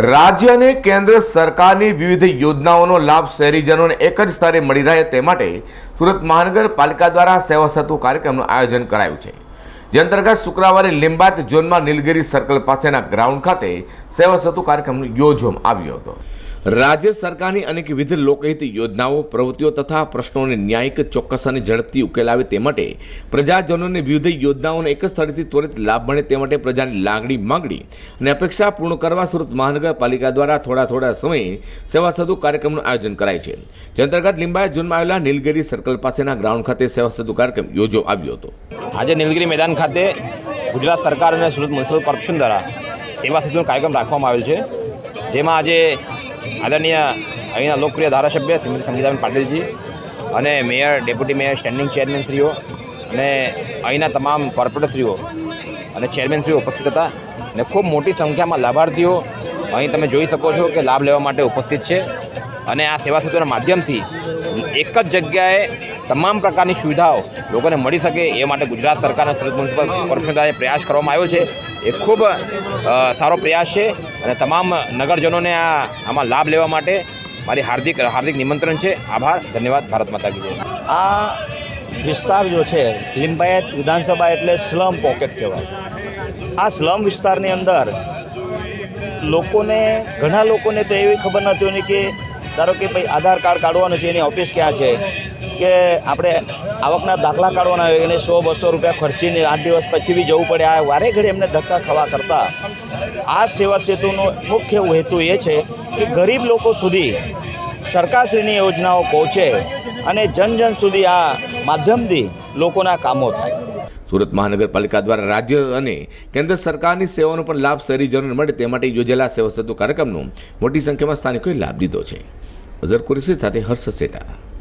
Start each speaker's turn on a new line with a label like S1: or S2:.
S1: રાજ્ય અને કેન્દ્ર સરકારની વિવિધ યોજનાઓનો લાભ શહેરીજનોને એક જ સ્તરે મળી રહે તે માટે સુરત મહાનગરપાલિકા દ્વારા સેવા સેતુ કાર્યક્રમનું આયોજન કરાયું છે. જે અંતર્ગત શુક્રવારે લિંબાયત ઝોનમાં નીલગિરી સર્કલ પાસેના ગ્રાઉન્ડ ખાતે સેવા સેતુ કાર્યક્રમ યોજવામાં આવ્યો હતો. રાજ્ય સરકારની અનેક વિવિધ લોકહિત યોજનાઓ, પ્રવૃત્તિઓ તથા પ્રશ્નોને ન્યાયિક ચોક્કસ અને ઝડપથી ઉકેલાવે તે માટે પ્રજાજનોને વિવિધ યોજનાઓને એક સ્થળેથી ત્વરિત લાભ મળે તે માટે પ્રજાની લાગણી માંગણી અને અપેક્ષા પૂર્ણ કરવા સુરત મહાનગરપાલિકા દ્વારા થોડા થોડા સમયે સેવા સેતુ કાર્યક્રમનું આયોજન કરાય છે. જે અંતર્ગત લિંબાયત ઝોનમાં આવેલા નીલગિરી સર્કલ પાસેના ગ્રાઉન્ડ ખાતે સેવા સેતુ કાર્યક્રમ યોજો આવ્યો હતો.
S2: આજે નીલગિરી મેદાન ખાતે ગુજરાત સરકાર અને સુરત મ્યુનિસિપલ કોર્પોરેશન દ્વારા સેવા સેતુનો કાર્યક્રમ રાખવામાં આવેલ છે. જેમાં આજે આદરણીય અહીંના લોકપ્રિય ધારાસભ્ય શ્રીમતી સંગીતાબેન પાટીલજી અને મેયર, ડેપ્યુટી મેયર સ્ટેન્ડિંગ ચેરમેનશ્રીઓ અને અહીંના તમામ કોર્પોરેટરશ્રીઓ અને ચેરમેનશ્રીઓ ઉપસ્થિત હતા અને ખૂબ મોટી સંખ્યામાં લાભાર્થીઓ અહીં તમે જોઈ શકો છો કે લાભ લેવા માટે ઉપસ્થિત છે. અને આ સેવા સેતુના માધ્યમથી એક જ જગ્યાએ તમામ પ્રકારની સુવિધાઓ લોકોને મળી શકે એ માટે ગુજરાત સરકારના સુરત મ્યુનિસિપલ કોર્પોરેશન દ્વારા પ્રયાસ કરવામાં આવ્યો છે. એ ખૂબ સારો પ્રયાસ છે અને તમામ નગરજનોને આ, આમાં લાભ લેવા માટે મારી હાર્દિક હાર્દિક નિમંત્રણ છે. આભાર. ધન્યવાદ. ભારત માતા કી
S3: આ વિસ્તાર જો છે લિંબાયત વિધાનસભા એટલે સ્લમ પોકેટ કહેવાય. આ સ્લમ વિસ્તારની અંદર લોકોને, ઘણા લોકોને તો એવી ખબર નથી હોતી કે ધારો કે ભાઈ આધાર કાર્ડ કાઢવાનું છે, એની ઓફિસ ક્યાં છે? કે આપણે આવકના દાખલા કાઢવાના હોય, એને સો, બસો રૂપિયા ખર્ચીને આઠ દિવસ પછી બી જવું પડે. આ વારે ઘડી એમને ધક્કા ખાવા કરતાં. આ સેવા સેતુનો મુખ્ય હેતુ એ છે કે ગરીબ લોકો સુધી સરકારશ્રીની યોજનાઓ પહોંચે અને જન જન સુધી આ માધ્યમથી લોકોના કામો થાય.
S1: સુરત મહાનગરપાલિકા દ્વારા રાજ્ય અને કેન્દ્ર સરકારની સેવાનો પણ લાભ શહેરીજનોને મળે તે માટે યોજેલા સેવા સેતુ કાર્યક્રમનો મોટી સંખ્યામાં સ્થાનિકોએ લાભ લીધો છે. અઝર કુરેશી સાથે હર્ષ સેટા.